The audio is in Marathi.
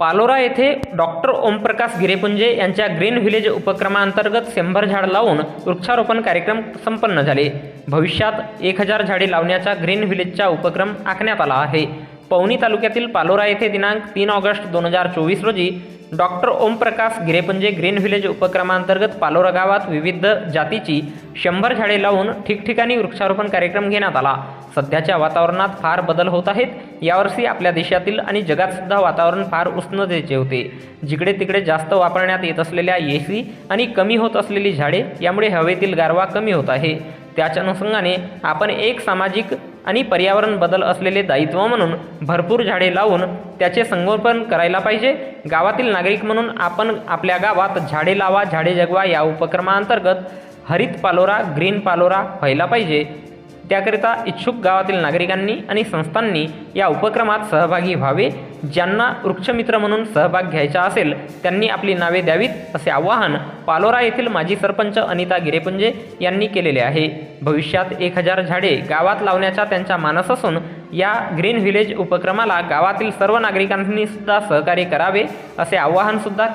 पालोरा येथे डॉक्टर ओमप्रकाश गिरेपुंजे यांच्या ग्रीन व्हिलेज उपक्रमांतर्गत शंभर झाड लावून वृक्षारोपण कार्यक्रम संपन्न झाले. भविष्यात एक हजार झाडे लावण्याचा ग्रीन व्हिलेजचा उपक्रम आखण्यात आला आहे. पवनी तालुक्यातील पालोरा येथे दिनांक तीन ऑगस्ट दोन हजार चोवीस रोजी doctor Omprakash Girepunje green village उपक्रमांतर्गत पालोरा गावात विविध जातीची शंभर झाडे लावून ठिकठिकाणी वृक्षारोपण कार्यक्रम घेण्यात आला. सध्याच्या वातावरणात फार बदल होत आहेत. यावर्षी आपल्या देशातील आणि जगातसुद्धा वातावरण फार उष्णतेचे होते. जिकडे तिकडे जास्त वापरण्यात येत असलेल्या ए सी आणि कमी होत असलेली झाडे यामुळे हवेतील गारवा कमी होत आहे. त्याच्या अनुषंगाने आपण एक सामाजिक आणि पर्यावरण बदल असलेले दायित्व म्हणून भरपूर झाडे लावून त्याचे संगोपन करायला पाहिजे. गावातील नागरिक म्हणून आपण आपल्या गावात झाडे लावा झाडे जगवा या उपक्रमाअंतर्गत हरित पालोरा ग्रीन पालोरा व्हायला पाहिजे. त्याकरिता इच्छुक गावातील नागरिकांनी आणि संस्थांनी या उपक्रमात सहभागी व्हावे. ज्यांना वृक्षमित्र म्हणून सहभाग घ्यायचा असेल त्यांनी आपली नावे द्यावीत असे आवाहन पालोरा येथील माजी सरपंच अनिता गिरेपुंजे यांनी केलेले आहे. भविष्यात एक हजार झाडे गावात लावण्याचा त्यांचा मानस असून या ग्रीन व्हिलेज उपक्रमाला गावातील सर्व नागरिकांनी सुद्धा सहकार्य करावे असे आवाहन सुद्धा